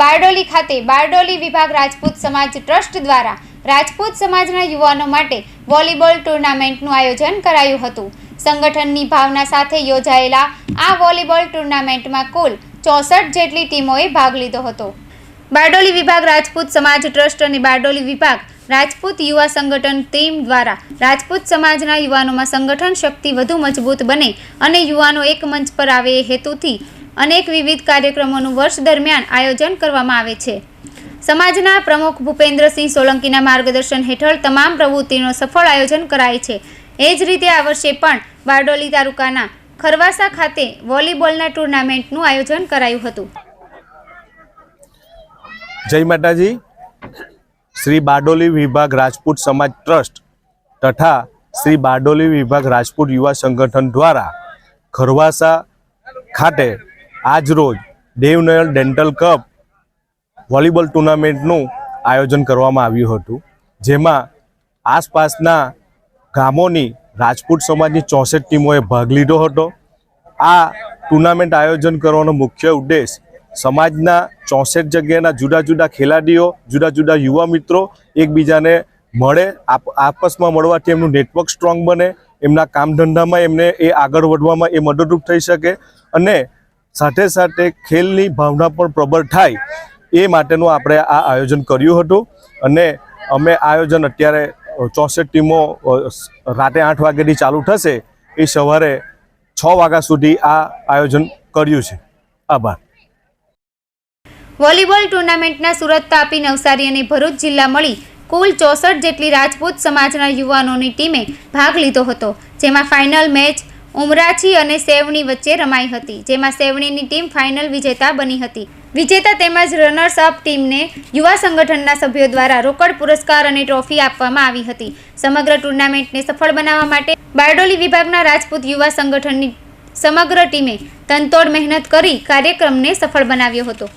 બારડોલી ખાતે બારડોલી વિભાગ રાજપૂત સમાજ ટ્રસ્ટ દ્વારા રાજપૂત સમાજના યુવાનો માટે વોલીબોલ ટુર્નામેન્ટનું આયોજન કરાયું હતું. સંગઠનની ભાવના સાથે યોજાયેલા આ વોલીબોલ ટુર્નામેન્ટમાં કુલ ચોસઠ જેટલી ટીમોએ ભાગ લીધો હતો. બારડોલી વિભાગ રાજપૂત સમાજ ટ્રસ્ટ અને બારડોલી વિભાગ રાજપૂત યુવા સંગઠન ટીમ દ્વારા રાજપૂત સમાજના યુવાનોમાં સંગઠન શક્તિ વધુ મજબૂત બને અને યુવાનો એક મંચ પર આવે એ હેતુથી અનેક વિવિધ કાર્યક્રમોનું વર્ષ દરમિયાન આયોજન કરવામાં આવે છે. સમાજના પ્રમુખ ભૂપેન્દ્રસિંહ સોલંકીના માર્ગદર્શન હેઠળ તમામ પ્રવૃત્તિનું સફળ આયોજન કરાય છે. એ જ રીતે આ વર્ષે પણ બારડોલી તાલુકાના ખરવાસા ખાતે વોલીબોલના ટુર્નામેન્ટનું આયોજન કરાયું હતું. જય માતાજી. શ્રી બારડોલી વિભાગ રાજપૂત સમાજ ટ્રસ્ટ તથા શ્રી બારડોલી વિભાગ રાજપૂત યુવા સંગઠન દ્વારા ખરવાસા ખાતે આજરોજ દેવનયન ડેન્ટલ કપ વોલીબોલ ટુર્નામેન્ટનું આયોજન કરવામાં આવ્યું હતું, જેમાં આસપાસના ગામોની રાજપૂત સમાજની ચોસઠ ટીમોએ ભાગ લીધો હતો. આ ટુર્નામેન્ટ આયોજન કરવાનો મુખ્ય ઉદ્દેશ સમાજના ચોસઠ જગ્યાના જુદા જુદા ખેલાડીઓ, જુદા જુદા યુવા મિત્રો એકબીજાને મળે, આપ- આપસમાં મળવાથી એમનું નેટવર્ક સ્ટ્રોંગ બને, એમના કામ ધંધામાં એમને એ આગળ વધવામાં એ મદદરૂપ થઈ શકે અને સાથે સાથે ખેલની ભાવના પણ પ્રબળ થાય એ માટેનું આપણે આ આયોજન કર્યું હતું. અને અમે આયોજન અત્યારે ચોસઠ ટીમો રાતે આઠ વાગ્યાથી ચાલુ થશે એ સવારે છ વાગ્યા સુધી આ આયોજન કર્યું છે. આભાર. વોલીબોલ ટુર્નામેન્ટના સુરત તાપી નવસારી અને ભરૂચ જિલ્લા મળી કુલ ચોસઠ જેટલી રાજપૂત સમાજના યુવાનોની ટીમે ભાગ લીધો હતો. જેમાં ફાઇનલ મેચ ઉમરાછી અને સેવણી વચ્ચે રમાઈ હતી, જેમાં સેવણીની ટીમ ફાઇનલ વિજેતા બની હતી. વિજેતા તેમજ રનર્સ અપ ટીમને યુવા સંગઠનના સભ્યો દ્વારા રોકડ પુરસ્કાર અને ટ્રોફી આપવામાં આવી હતી. સમગ્ર ટુર્નામેન્ટને સફળ બનાવવા માટે બારડોલી વિભાગના રાજપૂત યુવા સંગઠનની સમગ્ર ટીમે તનતોડ મહેનત કરી કાર્યક્રમને સફળ બનાવ્યો હતો.